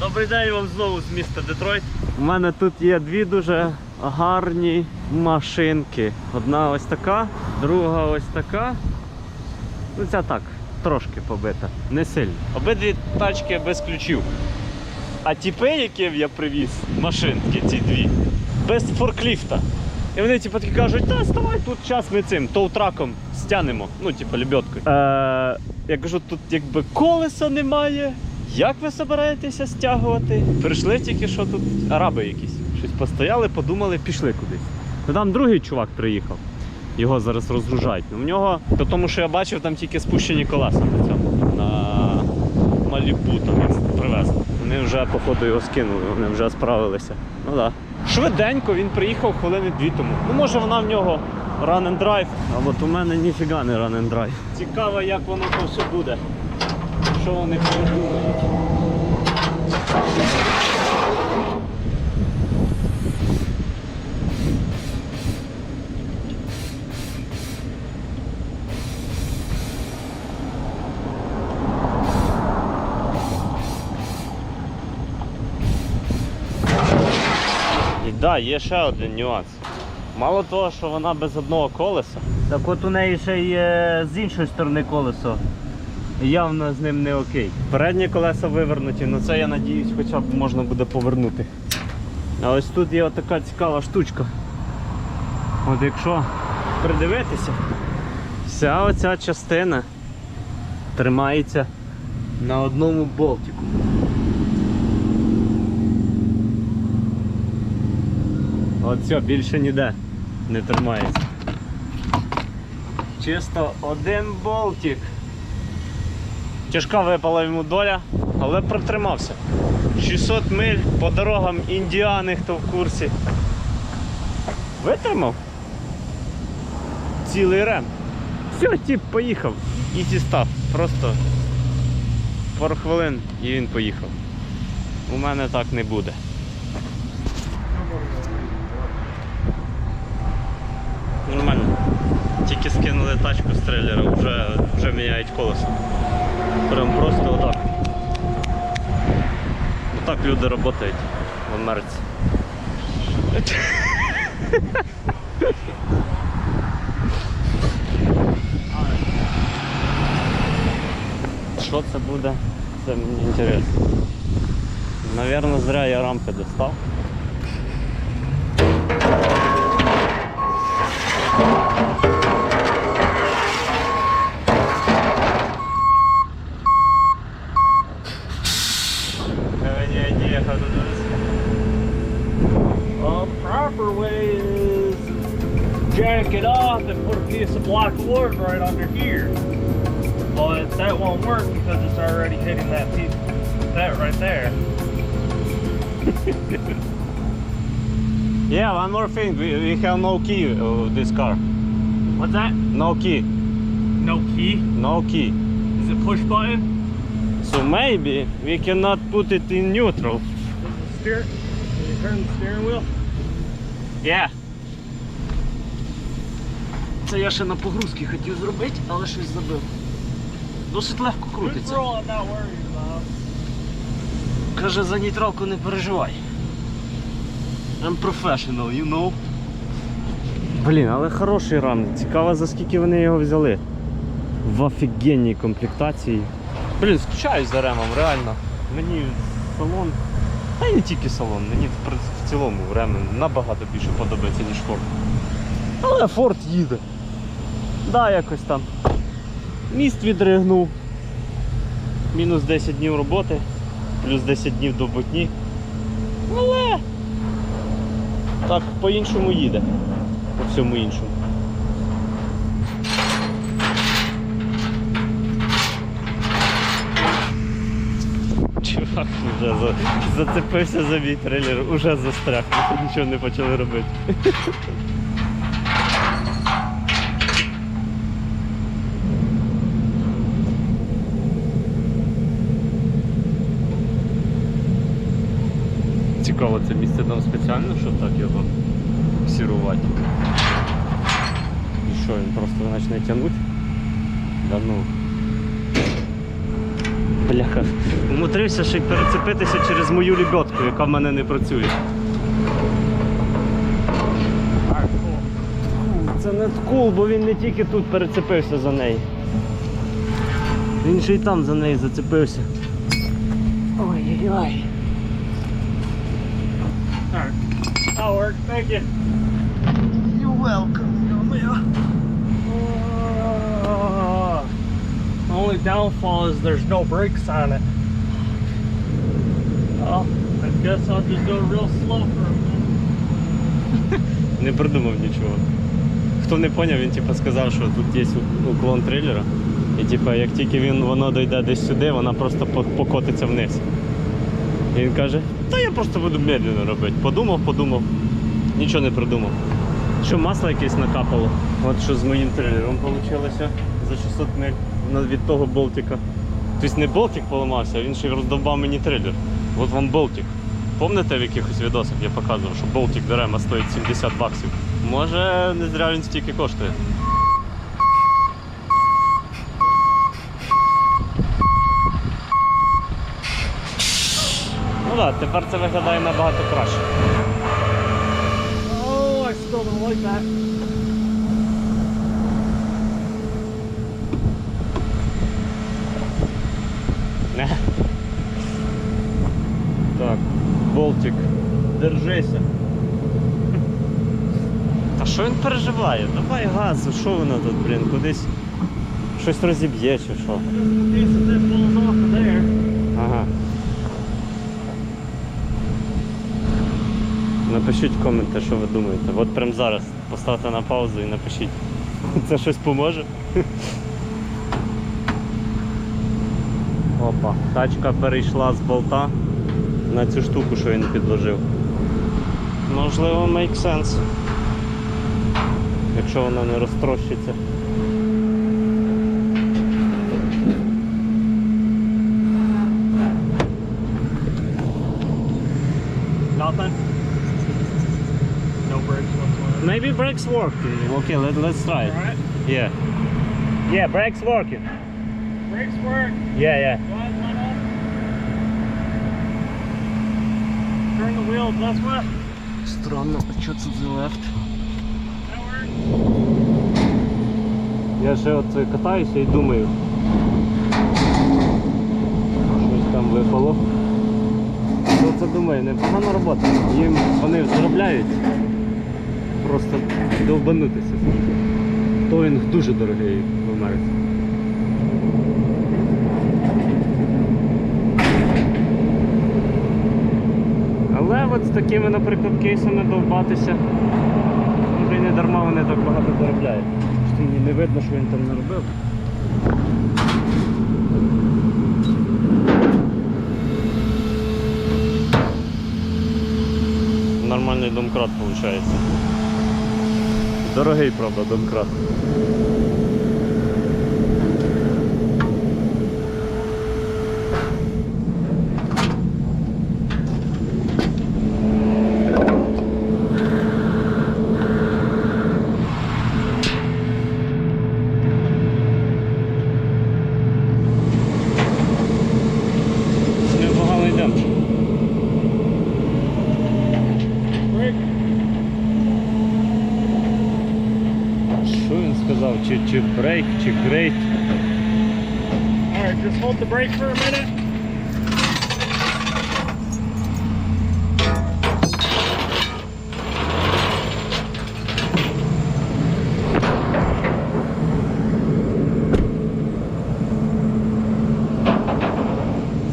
Добрий день вам знову з міста Детройт. У мене тут є дві дуже гарні машинки. Одна ось така, друга ось така. Ну ця так, трошки побита, не сильно. Обидві тачки без ключів. А тіпи, які я привіз, машинки ці дві, без форкліфта. І вони типу такі кажуть, та ставай тут час ми цим тоу-траком стянемо. Ну, типу, лебедкою. Е, я кажу, тут якби колеса немає. Як ви собираєтеся стягувати? Прийшли тільки що тут араби якісь. Щось постояли, подумали, пішли кудись. Ну там другий чувак приїхав. Його зараз розгружають. Ну в нього, то тому що я бачив, там тільки спущені колеса на цьому. На Малібу там він привез. Вони вже, походу, його скинули, вони вже справилися. Ну. Да. Швиденько він приїхав хвилини дві тому. Ну, може вона в нього run and drive, а от у мене ніфіга не run and drive. Цікаво, як воно то все буде. Що вони придумають. І да, є ще один нюанс. Мало того, що вона без одного колеса. Так от у неї ще є з іншої сторони колесо. Явно з ним не окей. Передні колеса вивернуті, ну це я надіюсь, хоча б можна буде повернути. А ось тут є така цікава штучка. От якщо придивитися, вся оця частина тримається на одному болтику. От все, більше ніде не тримається. Чисто один болтик. Тяжка випала йому доля, але протримався. 600 миль по дорогам Індіани, хто в курсі. Витримав? Цілий рем. Все, тип поїхав. І став. Просто пару хвилин і він поїхав. У мене так не буде. Нормально. Тільки скинули тачку з трейлера, вже, вже міняють колесо. Прям просто отак. Отак люди працюють в Америці. Що це буде? Це мені цікаво. Навірно, зря я рамки достав. Block right under here. But that won't work because it's already hitting that piece, that right there. Yeah, one more thing. We, we have no key of this car. What's that? No key. No key. No key. Is it push button? So maybe we cannot put it in neutral. Steer? Can you turn the steering wheel? Yeah. Це я ще на погрузки хотів зробити, але щось забив. Досить легко крутиться. Каже, за нейтралку не переживай. I'm professional, you know. Блін, але хороший рам. Цікаво, за скільки вони його взяли. В офігенній комплектації. Блін, скучаю за ремом, реально. Мені салон. Та й не тільки салон, мені в, в цілому рем набагато більше подобається, ніж Ford. Але Ford їде. Да, якось там. Міст відригнув. Мінус 10 днів роботи плюс 10 днів до бутні. Але так по-іншому їде. По всьому іншому. Чувак вже за, зацепився за мій трейлер, уже застряг, нічого не почали робити. Цікаво, це місце там спеціально, щоб так його фіксувати. І що, він просто почне тягнути? Да ну. Бляха. Умудрився ще й перецепитися через мою лебедку, яка в мене не працює. Це не кул, бо він не тільки тут перецепився за неї. Він ще й там за неї зацепився. Ой-ой-ой. Alright. That'll work. Thank you. You're welcome, Uh, the only downfall is there's no brakes on it. Well, I guess I'll just go real slow for a minute. Не придумав нічого. Хто не поняв, він типу, сказав, що тут є уклон трейлера. І типу, як тільки він, воно дойде десь сюди, вона просто покотиться вниз. І він каже, та я просто буду медленно робити. Подумав, подумав, нічого не придумав. Що масло якесь накапало. От що з моїм трейлером вийшло за 600 миль від того болтика. Тобто не болтик поламався, а він ще роздовбав мені трейлер. От вам болтик. Помните в якихось відосах я показував, що болтик Дерема стоїть 70 баксів. Може не зря він стільки коштує. Ну так, тепер це виглядає набагато краще. Don't like that. Не. Так, болтик, держися. Та що він переживає? Давай газу, що воно тут, блін, кудись щось розіб'є чи що. Just in case if that falls off of there. Ага. Напишіть коменти, що ви думаєте. От прямо зараз поставте на паузу і напишіть. Це щось поможе. Опа, тачка перейшла з болта на цю штуку, що він підложив. Можливо, make sense. Якщо вона не розтрощиться. Nothing. No brakes whatsoever. Maybe brakes work. Okay, let, let's try it. Alright. Yeah. Yeah, brakes working. Brakes work. Yeah, yeah. Go ahead, up. Turn the wheel this way. Странно, а що це за left? That works. Я ще от катаюся і думаю. Щось там випало. Ну це думаю, непогана робота. Їм вони заробляють. Просто довбанутися. Тоїнг дуже дорогий в Америці. Але от з такими, наприклад, кейсами довбатися. Може і не дарма вони так багато заробляють. Мені не видно, що він там наробив. Нормальний домкрат виходить. Дорогий, правда, домкрат. Ми погано йдемо. Brake. Що він сказав? Чи, брейк, чи грейт? Alright, just hold the brake for a minute.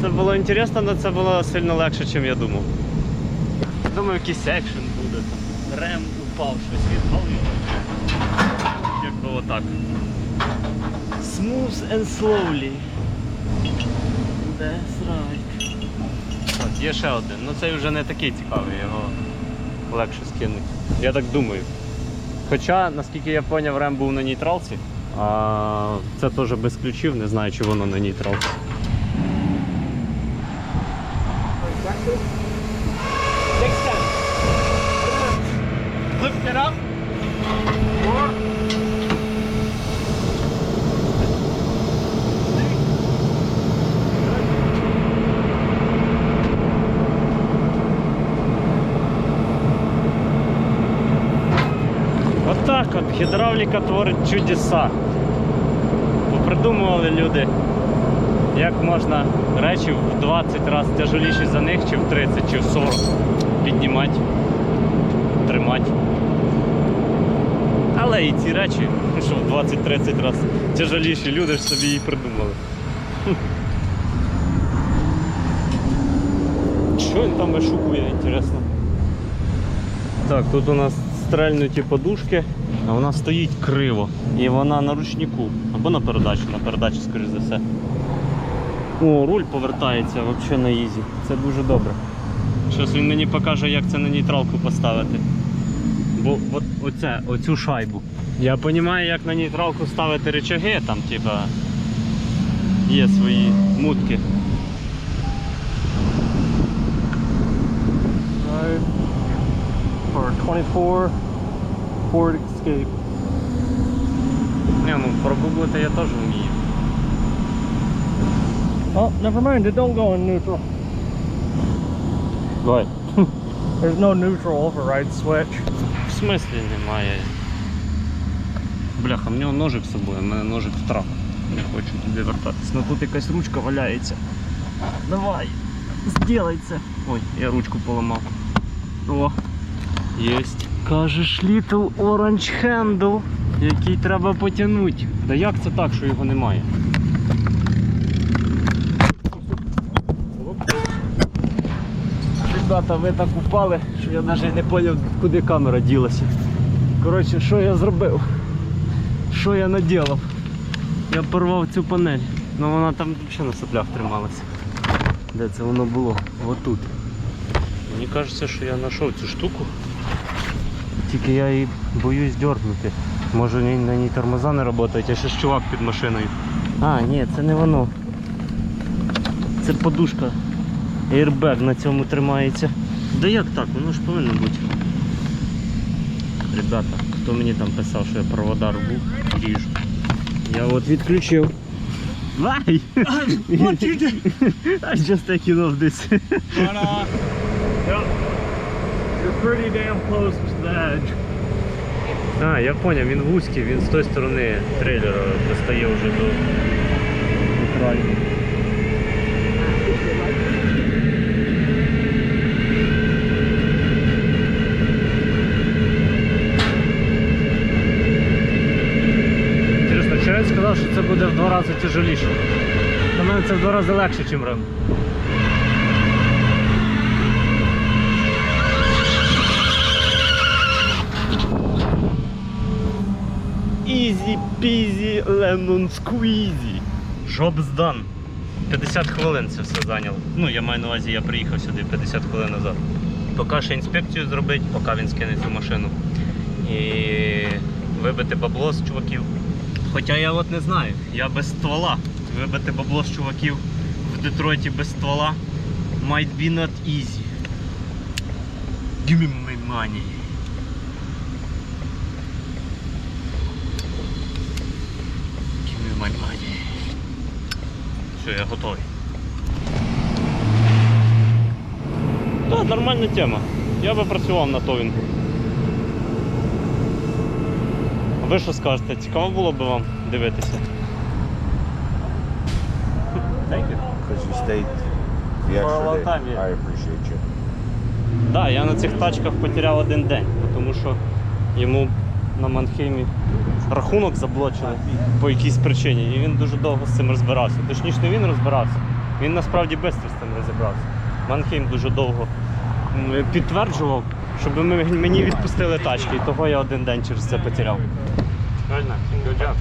Це було інтересно, але це було сильно легше, ніж я думав. Думаю, якийсь екшен буде. Рем упав, щось відвалив. Якби отак. Smooth and slowly. That's right. От, є ще один. Ну цей вже не такий цікавий, його легше скинути. Я так думаю. Хоча, наскільки я зрозумів, рем був на нейтралці, а це теж без ключів, не знаю, чи воно на нейтралці. Next time. Lift it up. Four. Good. Гідравліка творить чудеса. Попридумували люди, як можна речі в 20 разів тяжеліші за них, чи в 30, чи в 40 піднімати, тримати. Але і ці речі, що в 20-30 разів тяжеліші, люди ж собі її придумали. Що він там вишукує, інтересно? Так, тут у нас стрельнуті подушки, а вона стоїть криво. І вона на ручнику. Або на передачі, на передачі, скоріш за все. О, руль повертається взагалі на ізі. Це дуже добре. Зараз він мені покаже, як це на нейтралку поставити. Бо от оце, оцю шайбу. Я розумію, як на нейтралку ставити речаги, там, типа, є свої мутки. 24 Ford Escape. Не, ну пробувати я теж вмію. Oh, never mind. It don't go in neutral. Давай. There's no neutral override switch. В смислі немає. Бляха, в нього ножик з собою, в мене ножик втрав. Не хочу туди вертатись. Ну тут якась ручка валяється. Давай, зробай це. Ой, я ручку поламав. О, єсть. Кажеш Little Orange Handle, який треба потягнути. Да як це так, що його немає? Ребята, ви так упали, що я навіть не зрозумів, куди камера ділася. Коротше, що я зробив? Що я наділав? Я порвав цю панель. Ну вона там взагалі на соплях трималася. Де це воно було? Отут. Мені кажеться, що я знайшов цю штуку. Тільки я її боюсь дергнути. Може на ній тормоза не працюють, а ще ж чувак під машиною. А, ні, це не воно. Це подушка. Airbag на цьому тримається. Да як так? Воно ж повинно бути. Ребята, хто мені там писав, що я проводар був, ріжу. Я от відключив. Why? What you do? I just taking off this. А, я поняв, він вузький, він з тої сторони трейлера достає вже до екрану. Інтересно, чи він сказав, що це буде в два рази тяжеліше? На мене це в два рази легше, ніж рем. Peasy lemon squeezy. Job done. 50 хвилин це все зайняло. Ну, я маю на увазі, я приїхав сюди 50 хвилин назад. Поки ще інспекцію зробити, поки він скине цю машину. І вибити бабло з чуваків. Хоча я от не знаю, я без ствола. Вибити бабло з чуваків в Детройті без ствола might be not easy. Give me my money. Give me. Все, я готовий. Так, нормальна тема. Я би працював на товінгу. А ви що скажете? Цікаво було б вам дивитися? Thank you. Because you stayed the extra day. time, yeah. I appreciate you. Так, я на цих тачках потеряв один день, тому що йому на Манхеймі рахунок заблочили по якійсь причині, і він дуже довго з цим розбирався. Точніше, не він розбирався, він насправді швидко з цим розібрався. Манхейм дуже довго підтверджував, щоб ми- мені відпустили тачки, і того я один день через це потеряв. Too.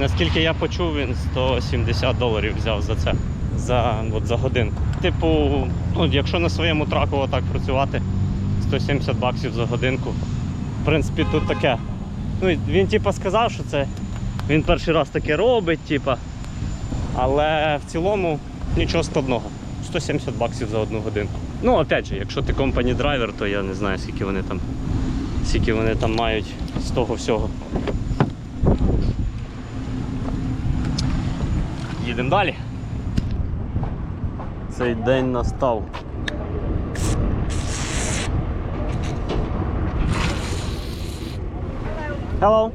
Наскільки я почув, він 170 доларів взяв за це. За, от, за годинку. Типу, ну, якщо на своєму траку отак працювати, 170 баксів за годинку. В принципі, тут таке. Ну, він типу, сказав, що це він перший раз таке робить, типу. але в цілому нічого складного. 170 баксів за одну годинку. Ну, опять же, якщо ти компані драйвер, то я не знаю, скільки вони там, скільки вони там мають з того всього. Їдемо далі. Цей день настав. Hello.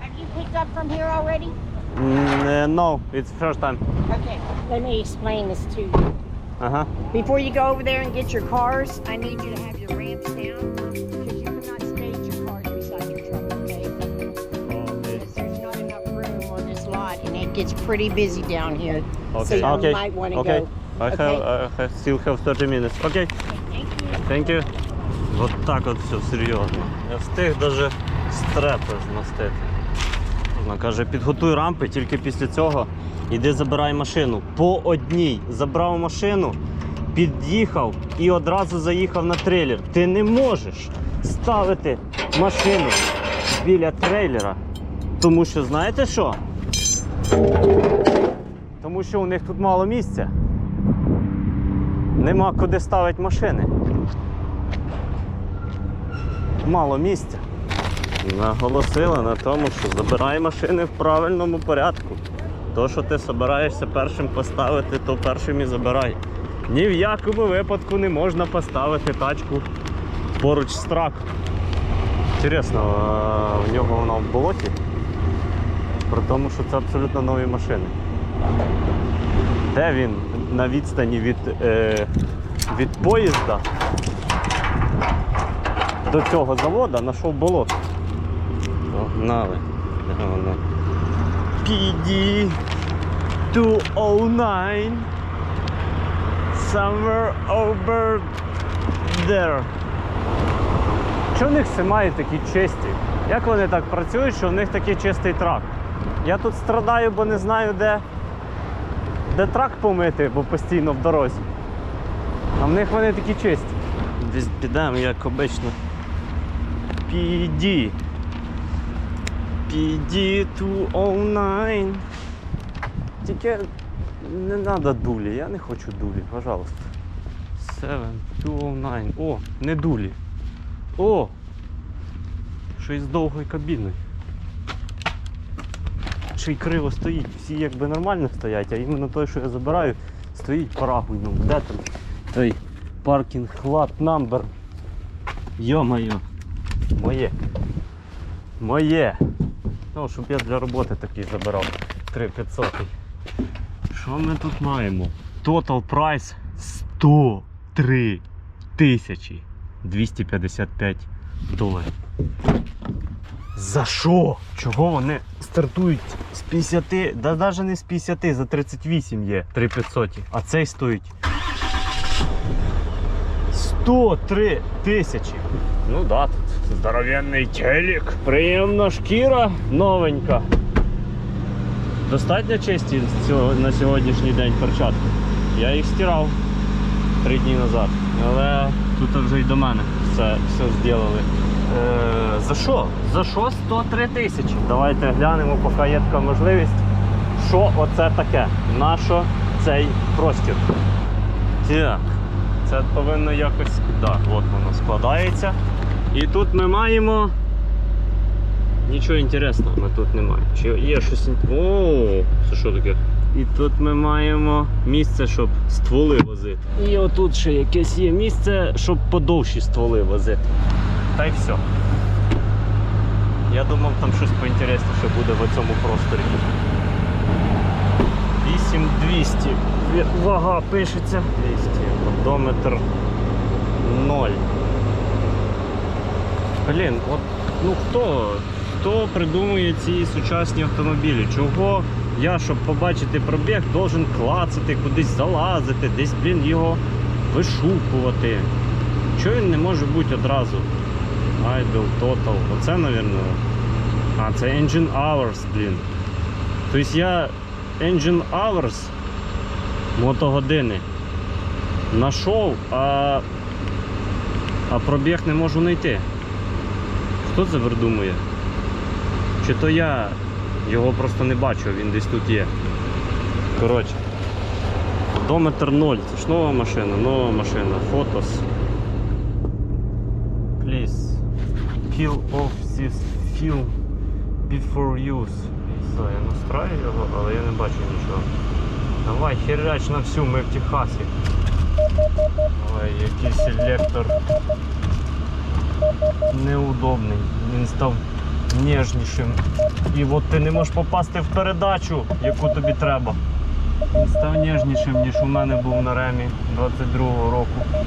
Have you picked up from here already? Mm, uh, no, it's first time. Okay, let me explain this to you. Ага. Before you go over there and get your cars, I need you to have your ramps down because you cannot stage your cars beside your truck, okay? Because there's not enough room on this lot and it gets pretty busy down here. So Okay. you Okay. might want to Okay. go. I have, Okay. I have still have 30 minutes. Окей. Thank you. Thank you. Вот так от все серйозно. Я встиг навіть стрепи змастити. Вона каже, підготуй рампи, тільки після цього іди забирай машину. По одній забрав машину, під'їхав і одразу заїхав на трейлер. Ти не можеш ставити машину біля трейлера. Тому що знаєте що? Тому що у них тут мало місця. Нема куди ставити машини. Мало місця. Наголосила на тому, що забирай машини в правильному порядку. То, що ти збираєшся першим поставити, то першим і забирай. Ні в якому випадку не можна поставити тачку поруч з траком. Інтересно, в нього вона в болоті. При тому, що це абсолютно нові машини. Де він на відстані від, е, від поїзда до цього заводу знайшов болото. Погнали. Де воно? PD 209 Somewhere over there. Чого в них все мають такі чисті? Як вони так працюють, що в них такий чистий трак? Я тут страдаю, бо не знаю, де, де трак помити, бо постійно в дорозі. А в них вони такі чисті. Десь підемо, як обично. PD. PD 209. Тільки не треба дулі, я не хочу дулі, пожалуйста. 7209. О, не дулі. О! Щось з довгою кабіною. Ще й криво стоїть. Всі якби нормально стоять, а іменно той, що я забираю, стоїть парагульно. Де там той паркінг лат намбер? Йо-моє. Моє. Моє. Ну, щоб я для роботи такий забирав. 3500. Що ми тут маємо? Total price 103 тисячі 255 доларів. За що? Чого вони стартують з 50, да навіть не з 50, за 38 є 3500, а цей стоїть 103 тисячі. Ну да, тут здоровенний телек. Приємна шкіра новенька. Достатньо чисті на сьогоднішній день перчатки. Я їх стирав три дні назад. Але тут вже й до мене все, все зробили. Е, за що? За що 103 тисячі? Давайте глянемо, поки є така можливість. Що оце таке? Нащо цей простір? Так, це повинно якось. Так, от воно складається. І тут ми маємо. Нічого інтересного ми тут немає. Чи є щось. О, це що таке? І тут ми маємо місце, щоб стволи возити. І отут ще якесь є місце, щоб подовші стволи возити. Та й все. Я думав, там щось поінтересніше буде в цьому просторі. 8200. Ві- Вага пишеться. 200. Одометр 0. Блін, от ну хто? Хто придумує ці сучасні автомобілі? Чого я, щоб побачити пробіг, должен клацати, кудись залазити, десь, блін, його вишукувати. Чого він не може бути одразу? Idle, Total. Оце, напевно. А, це Engine Hours, блін. Тобто я Engine Hours мотогодини знайшов, а, а пробіг не можу знайти. Хто це придумує? Чи то я його просто не бачу, він десь тут є. Коротше. Одометр 0. Це ж нова машина, нова машина. Фотос. Please peel off this film before use. Все, я настраю його, але я не бачу нічого. Давай, херач на всю, ми в Техасі. Давай, якийсь селектор неудобний. Він став ніжнішим. І от ти не можеш попасти в передачу, яку тобі треба. Він став ніжнішим, ніж у мене був на ремі 22-го року.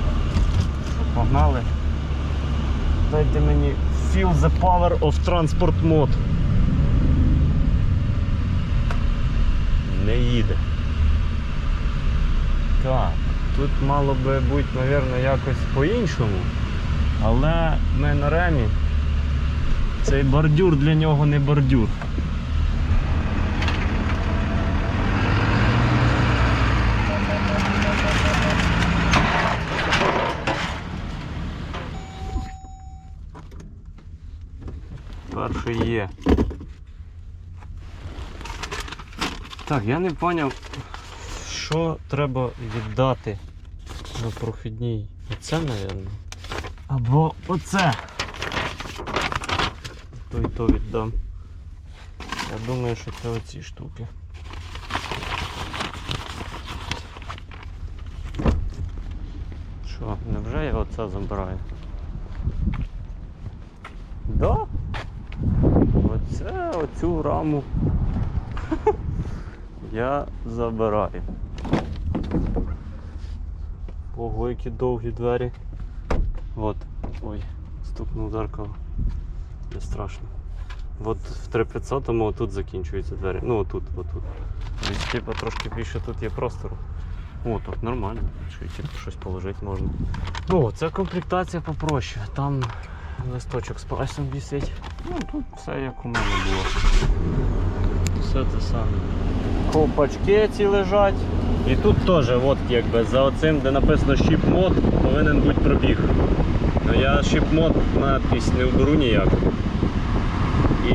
Погнали. Дайте мені Feel the power of transport mode. Не їде. Так, тут мало би бути, мабуть, якось по-іншому. Але ми на ремі. Цей бордюр для нього не бордюр. Перший є. Так, я не зрозумів, що треба віддати на прохідній. Оце, мабуть. Або оце. То і то віддам. Я думаю, що це оці штуки. Що, невже я оце забираю? Да? Оце оцю раму я забираю. Ого, які довгі двері. От. Ой, стукнув зеркало. Не страшно. От в 3500-му тут закінчуються двері. Ну отут, отут. Десь типу трошки більше тут є простору. О, тут нормально. Що й, типу, щось положити можна. О, це комплектація попроще. Там листочок з прайсом висить. Ну тут все як у мене було. Все те саме. Ковпачки ці лежать. І тут теж, от якби за оцим, де написано Ship мод, повинен бути пробіг. Ну я Ship мод надпись не вберу ніяк.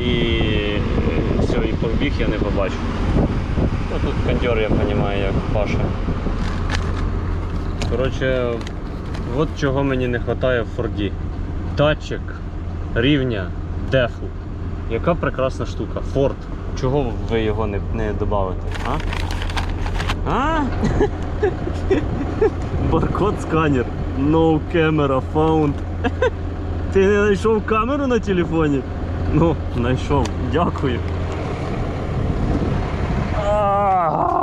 І е, все, і пробіг я не побачу. Ну тут кондьор, я розумію, як Паша. Коротше, от чого мені не вистачає в Форді. Датчик рівня дефу. Яка прекрасна штука. Форд. Чого ви його не, не додавите? А? А? Баркод сканер. No camera found. Ти не знайшов камеру на телефоні? Ну, знайшов. Дякую.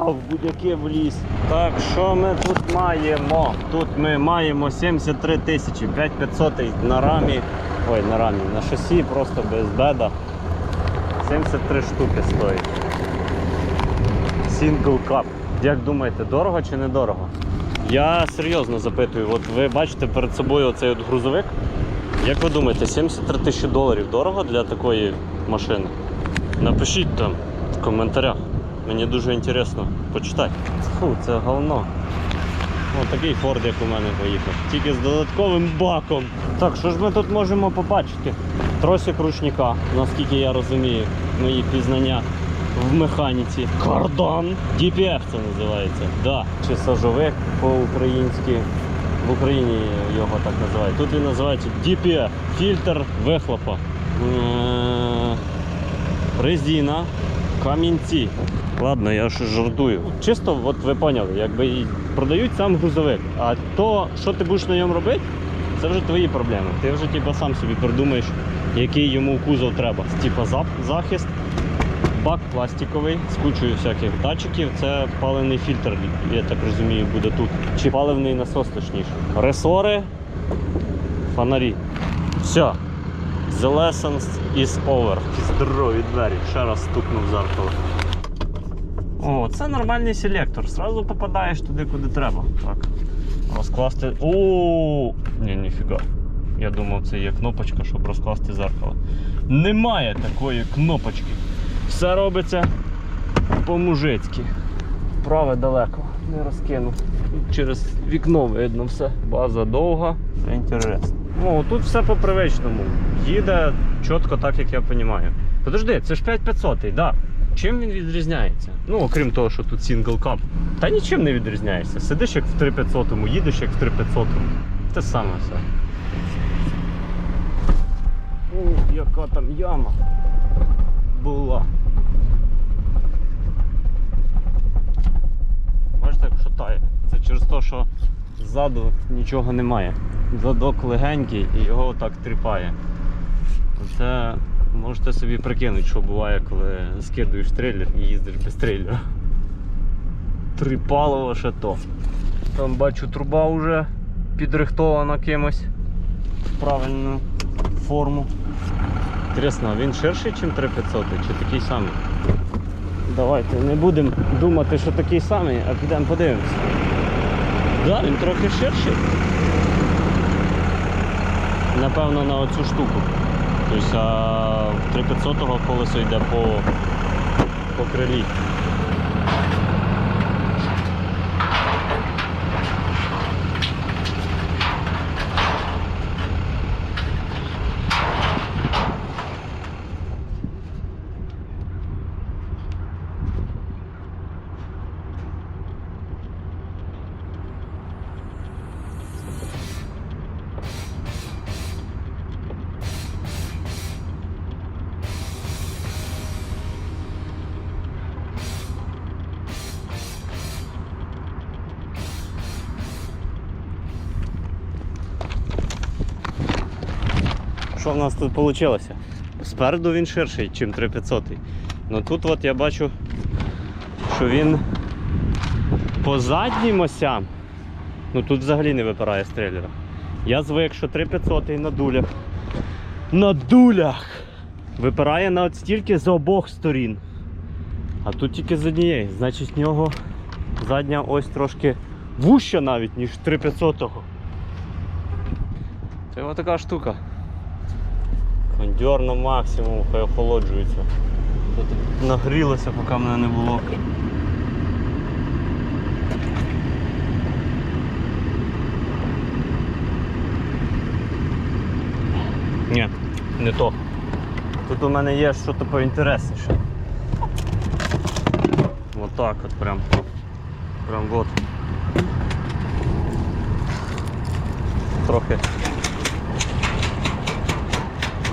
В будь-яке вліз. Так, що ми тут маємо? Тут ми маємо 73 тисячі, 5500 на рамі. Ой, на рамі, на шасі просто без беда. 73 штуки стоїть. Single cup. Як думаєте, дорого чи недорого? Я серйозно запитую, от ви бачите перед собою оцей от грузовик. Як ви думаєте, 73 тисячі доларів дорого для такої машини? Напишіть там в коментарях. Мені дуже інтересно почитати. Фу, це говно. О, такий Форд, як у мене поїхав. Тільки з додатковим баком. Так, що ж ми тут можемо побачити? Тросик ручника, наскільки я розумію, мої пізнання в механіці. Кардан. DPF це називається. Да. Чи сажовик по-українськи. В Україні його так називають. Тут він називається DPF. Фільтр вихлопа. Е, Резина, камінці. Ладно, я ж жартую. Чисто, от ви поняли, якби продають сам грузовик. А то, що ти будеш на ньому робити, це вже твої проблеми. Ти вже типу, сам собі придумаєш, який йому кузов треба. Типа захист, бак пластиковий з кучою всяких датчиків. Це паливний фільтр, я так розумію, буде тут. Чи паливний насос точніше. Ресори, фонарі. Все. The lessons is over. Здорові двері. Ще раз стукнув зеркало. О, це нормальний селектор. Сразу попадаєш туди, куди треба. Так. Розкласти. О, ні, ніфіга. Я думав, це є кнопочка, щоб розкласти зеркало. Немає такої кнопочки. Все робиться по-мужицьки. Праве далеко, не розкину. Через вікно видно все. База довга. Інтересно. О, тут все по привичному. Їде чітко так, як я розумію. Подожди, це ж 5500, так. Да. Чим він відрізняється? Ну, окрім того, що тут сингл кап. Та нічим не відрізняється. Сидиш як в 3500, їдеш як в 3500. Те саме все. Ух, яка там яма була. Бачите, як шатає. Це через те, що ззаду нічого немає. Задок легенький і його так тріпає. Це Можете собі прикинути, що буває, коли скидуєш трейлер і їздиш без трейлера. Три палива ще то. Там бачу труба вже підрихтована кимось в правильну форму. Інтересно, він ширший, ніж 3500 чи такий самий? Давайте не будемо думати, що такий самий, а підемо подивимося. Да, він трохи ширший. Напевно, на оцю штуку. Тобто а в 3500 колесо йде по, по крилі. В нас тут вийшло? Спереду він ширший, ніж 3500. Ну тут от я бачу, що він по заднім осям. Ну тут взагалі не випирає з трейлера. Я звик, що 3500 на дулях. На дулях! Випирає на стільки з обох сторін. А тут тільки з однієї. Значить в нього задня ось трошки вуща навіть, ніж 3500-го. Це така штука. Кондьор на максимум, хай охолоджується. Тут нагрілося, поки мене не було. Ні, не то. Тут у мене є щось поінтересніше. Отак от прям. Прям от. Трохи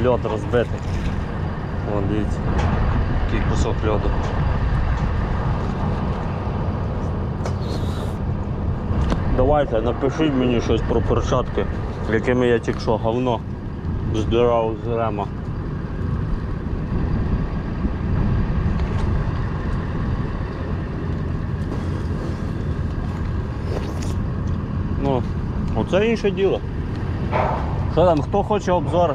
льод розбитий. Вон, дивіться, який кусок льоду. Давайте напишіть мені щось про перчатки, якими я тільки що говно здирав з рема. Ну, оце інше діло. Що там, хто хоче обзор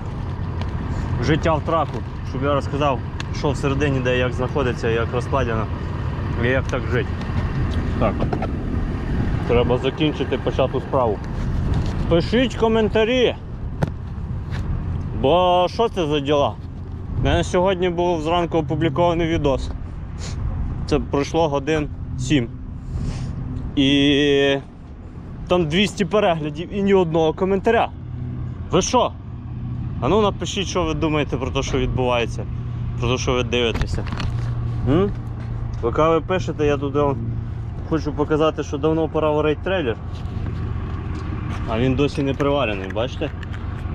життя в траку, щоб я розказав, що всередині, де як знаходиться, як розкладено і як так жити. Так. Треба закінчити почату справу. Пишіть коментарі. Бо що це за діла? У мене сьогодні був зранку опублікований відос. Це пройшло годин 7. І там 200 переглядів і ні одного коментаря. Ви що? А ну напишіть, що ви думаєте про те, що відбувається, про те, що ви дивитеся. М? Поки ви пишете, я тут хочу показати, що давно пора варити трейлер. А він досі не приварений, бачите?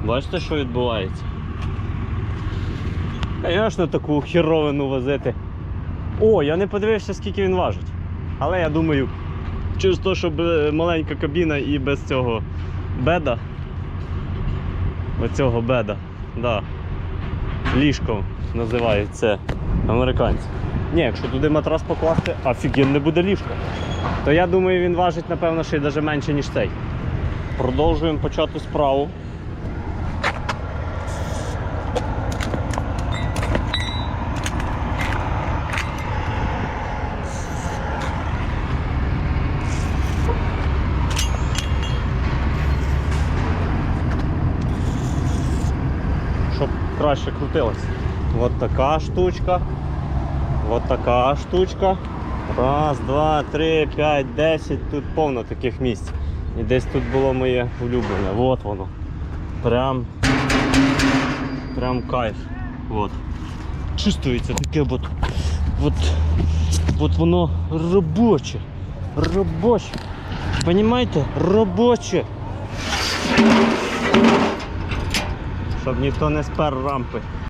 Бачите, що відбувається? Звісно, таку херовину возити. О, я не подивився, скільки він важить. Але я думаю, через те, що маленька кабіна і без цього беда. Оцього беда. Да. Ліжко називають це американці. Ні, якщо туди матрас покласти, офігенне буде ліжко. То я думаю, він важить, напевно, ще й навіть менше, ніж цей. Продовжуємо почати справу. щоб краще крутилось. От така штучка. От така штучка. Раз, два, три, п'ять, десять. Тут повно таких місць. І десь тут було моє улюблене. От воно. Прям. Прям кайф. От. Чувствується таке от. От, от воно робоче. Робоче. Понимаєте? Робоче. Щоб ніхто не спер рампи.